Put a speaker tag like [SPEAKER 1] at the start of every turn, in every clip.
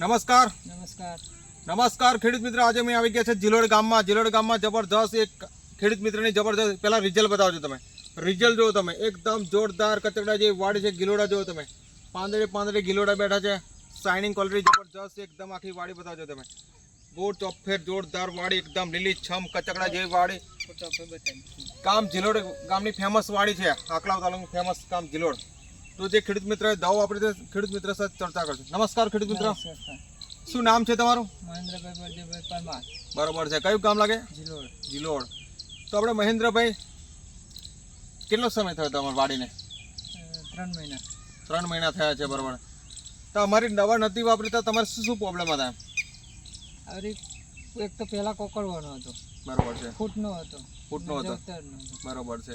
[SPEAKER 1] નમસ્કાર
[SPEAKER 2] નમસ્કાર
[SPEAKER 1] નમસ્કાર ખેડૂત મિત્ર આજે મેં આવી ગયા છે જિલોડ ગામમાં જિલોડ ગામમાં જબરદસ્ત એક ખેડૂત મિત્રની જબરદસ્ત પહેલા રિઝલ્ટ બતાવજો તમે રિઝલ્ટ જુઓ તમે એકદમ જોરદાર કચકડા જેવી વાડી છે ગિલોડા જુઓ તમે પાંદડે પાંદડે ગિલોડા બેઠા છે શાઇનિંગ ક્વોલિટી જબરદસ્ત એકદમ આખી વાડી બતાવજો તમે ગોળ ચોફેર જોરદાર વાડી એકદમ લીલી છમ કચકડા જેવી વાડી
[SPEAKER 2] ફોટો આપણે બતાવી
[SPEAKER 1] ગામ જિલોડ ગામની ફેમસ વાડી છે આકલાવ તાલુકાનું ફેમસ ગામ જિલોડ તો જે ખેડૂત મિત્ર દાવો આપણે ખેડૂત મિત્ર સાથે ચર્ચા કરશું. નમસ્કાર ખેડૂત મિત્ર. શું નામ છે તમારું?
[SPEAKER 2] મહેન્દ્રભાઈ પરમાર.
[SPEAKER 1] બરોબર છે. કયું કામ લાગે?
[SPEAKER 2] જિલોડ
[SPEAKER 1] જિલોડ તો આપણે મહેન્દ્રભાઈ કેટલો સમય થયો તમારી વાડીને?
[SPEAKER 2] ત્રણ મહિના.
[SPEAKER 1] ત્રણ મહિના થયા છે બરોબર. તો અમારી દવા નથી વાપરી તો તમારે શું શું પ્રોબ્લેમ હતા
[SPEAKER 2] આવરી એક તો પહેલા કોકડવાનો હતો.
[SPEAKER 1] બરોબર છે.
[SPEAKER 2] ફૂટનો હતો.
[SPEAKER 1] ફૂટનો હતો. બરોબર છે.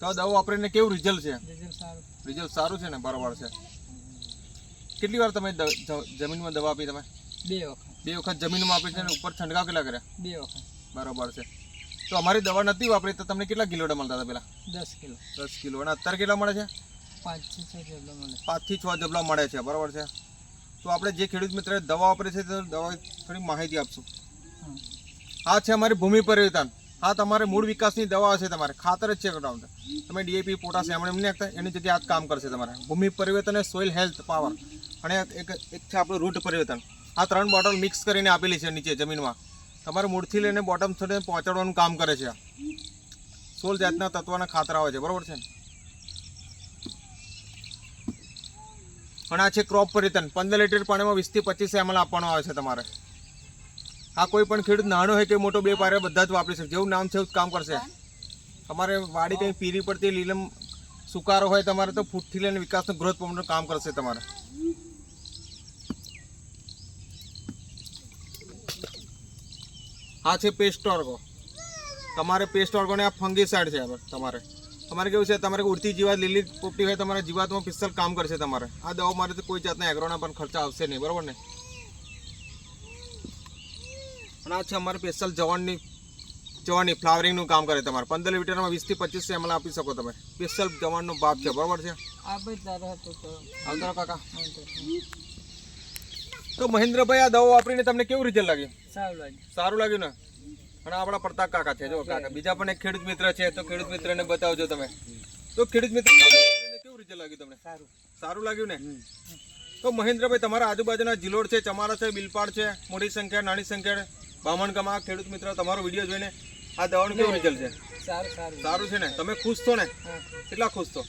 [SPEAKER 1] તો દવા વાપરીને કેવું રિઝલ્ટ છે?
[SPEAKER 2] રિઝલ્ટ સારું.
[SPEAKER 1] રિઝલ્ટ સારું છે ને? બરોબર છે. કેટલી વાર તમે જમીનમાં દવા આપી તમે?
[SPEAKER 2] બે વખત.
[SPEAKER 1] બે વખત જમીનમાં આપી છે ને? ઉપર છંટકાવ કેટલા કર્યા?
[SPEAKER 2] બે વખત.
[SPEAKER 1] બરોબર છે. તો અમારી દવા નથી વાપરી તો તમને કેટલા કિલોડા મળતા હતા પેલા
[SPEAKER 2] દસ કિલો.
[SPEAKER 1] દસ કિલો. અને અત્યારે કેટલા મળે છે?
[SPEAKER 2] પાંચથી છ જેટલો મળે.
[SPEAKER 1] પાંચથી છ જબલા મળે છે. બરાબર છે. તો આપણે જે ખેડૂત મિત્ર દવા વાપરે છે તો દવા થોડી માહિતી આપશું. આ છે અમારી ભૂમિ પરિવર્તન. આ તમારે મૂળ વિકાસની દવા હશે તમારે. ખાતર જ છે ગ્રાઉન્ડ તમે ડીએપી પોટાશ એમણે એમને નાખતા એની જગ્યાએ આ કામ કરશે તમારે. ભૂમિ પરિવર્તન સોઇલ હેલ્થ પાવર અને એક એક છે આપણું રૂટ પરિવર્તન. આ ત્રણ બોટલ મિક્સ કરીને આપેલી છે નીચે જમીનમાં. તમારે મૂળથી લઈને બોટમ સુધી પહોંચાડવાનું કામ કરે છે સોળ જાતના તત્વના ખાતર આવે છે. બરાબર છે? પણ આ છે ક્રોપ પરિવર્તન. પંદર લીટર પાણીમાં વીસથી પચીસ એમએલ આપવાનો આવે છે તમારે. આ કોઈ પણ ખેડૂત નાનો હોય કે મોટો બે પારે બધા જ વાપરી શકે. જેવું નામ છે એવું કામ કરશે. તમારે વાડી કંઈ પીરી પડતી લીલમ સુકારો હોય તમારે તો ફૂટથી લઈને વિકાસનું ગ્રોથ પ્રમાણનું કામ કરશે તમારે. આ છે પેસ્ટ ઓર્ગો. તમારે પેસ્ટ ઓર્ગોને આ ફંગીસાઇડ છે તમારે. તમારે કેવું છે? તમારે ઉડતી જીવાત લીલી પોપટી હોય, તમારે જીવાતમાં પિસ્તલ કામ કરશે તમારે. આ દવા મારે તો કોઈ જાતના એગ્રોના પણ ખર્ચા આવશે નહીં. બરાબર ને? અને આ છે અમારે સ્પેશિયલ જવાનની જવાની ફ્લાવરિંગનું કામ કરે તમારે. પંદર લીટરમાં વીસથી પચીસ એમ આપી શકો તમે. સ્પેશિયલ જવાનનો ભાગ છે બરાબર છે?
[SPEAKER 2] તો.
[SPEAKER 1] આવતા કાકા.
[SPEAKER 2] તો.
[SPEAKER 1] તો મહેન્દ્રભાઈ આ દવા વાપરીને તમને કેવું રિઝલ્ટ લાગ્યું
[SPEAKER 2] સારું લાગ્યું.
[SPEAKER 1] સારું લાગ્યું ને? અને આપણા પ્રતાપ કાકા છે જો કાકા. બીજા પણ એક ખેડૂત મિત્ર છે તો ખેડૂત મિત્રને બતાવજો તમે. તો ખેડૂત મિત્ર કેવું રિઝલ્ટ લાગ્યું તમને?
[SPEAKER 2] સારું.
[SPEAKER 1] સારું લાગ્યું ને? તો મહેન્દ્રભાઈ તમારા આજુબાજુના જિલોડ છે ચમારા છે બિલપાડ છે મોટી સંખ્યા નાની સંખ્યા બામણગામ આ ખેડૂત મિત્ર તમારો વીડિયો જોઈને આ દવાનું કેવું રિઝલ્ટ છે?
[SPEAKER 2] સારું સારું.
[SPEAKER 1] સારું છે ને? તમે ખુશ છો ને? કેટલા ખુશ છો?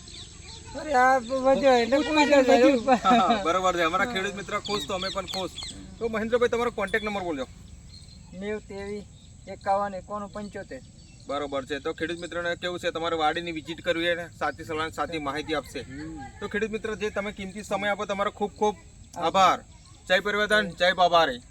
[SPEAKER 1] બરોબર છે. અમારા ખેડૂત મિત્ર ખુશ તો અમે પણ ખુશ. તો મહેન્દ્રભાઈ તમારો કોન્ટેક્ટ નંબર બોલજો.
[SPEAKER 2] નેવ તેવી એકાવન એકાણું પંચોતેર.
[SPEAKER 1] બરોબર છે. તો ખેડૂત મિત્રોને કેવું છે? તમારે વાડીની વિઝિટ કરવી હોય ને સાચી સલાહ સાચી માહિતી આપશે. તો ખેડૂત મિત્ર જે તમે કિંમતી સમય આપો તમારો ખૂબ ખૂબ આભાર. જય પરિવર્તન જય બાબારી.